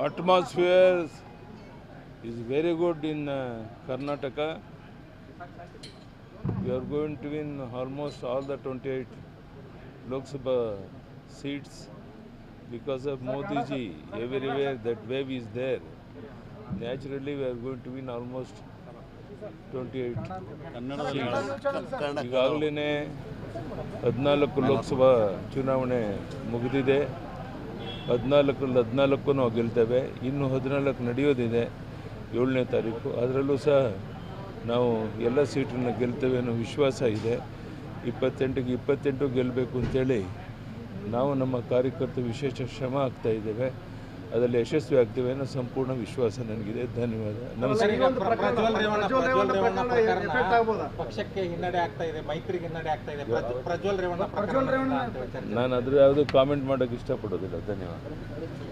atmosphere is very good in uh, Karnataka. We are going to win almost all the 28 Lok Sabha seats because of Modi ji. Everywhere that wave is there. Naturally, we are going to win almost 28 seats. ಈಗಾಗಲೇ ಹದಿನಾಲ್ಕು ಲೋಕಸಭಾ ಚುನಾವಣೆ ಮುಗಿದಿದೆ ಹದಿನಾಲ್ಕರಲ್ಲಿ ಹದಿನಾಲ್ಕು ನಾವು ಗೆಲ್ತೇವೆ. ಇನ್ನು ಹದಿನಾಲ್ಕು ನಡೆಯೋದಿದೆ ಏಳನೇ ತಾರೀಕು. ಅದರಲ್ಲೂ ಸಹ ನಾವು ಎಲ್ಲ ಸೀಟನ್ನು ಗೆಲ್ತೇವೆ ಅನ್ನೋ ವಿಶ್ವಾಸ ಇದೆ. ಇಪ್ಪತ್ತೆಂಟಿಗೆ ಇಪ್ಪತ್ತೆಂಟು ಗೆಲ್ಲಬೇಕು ಅಂತೇಳಿ ನಾವು ನಮ್ಮ ಕಾರ್ಯಕರ್ತರು ವಿಶೇಷ ಶ್ರಮ ಆಗ್ತಾ ಇದ್ದೇವೆ. ಅದರಲ್ಲಿ ಯಶಸ್ವಿ ಆಗ್ತೇವೆ ಅನ್ನೋ ಸಂಪೂರ್ಣ ವಿಶ್ವಾಸ ನನಗಿದೆ. ಧನ್ಯವಾದ. ನಾನು ಅದ್ರ ಯಾವುದು ಕಾಮೆಂಟ್ ಮಾಡೋಕೆ ಇಷ್ಟಪಡೋದಿಲ್ಲ. ಧನ್ಯವಾದ.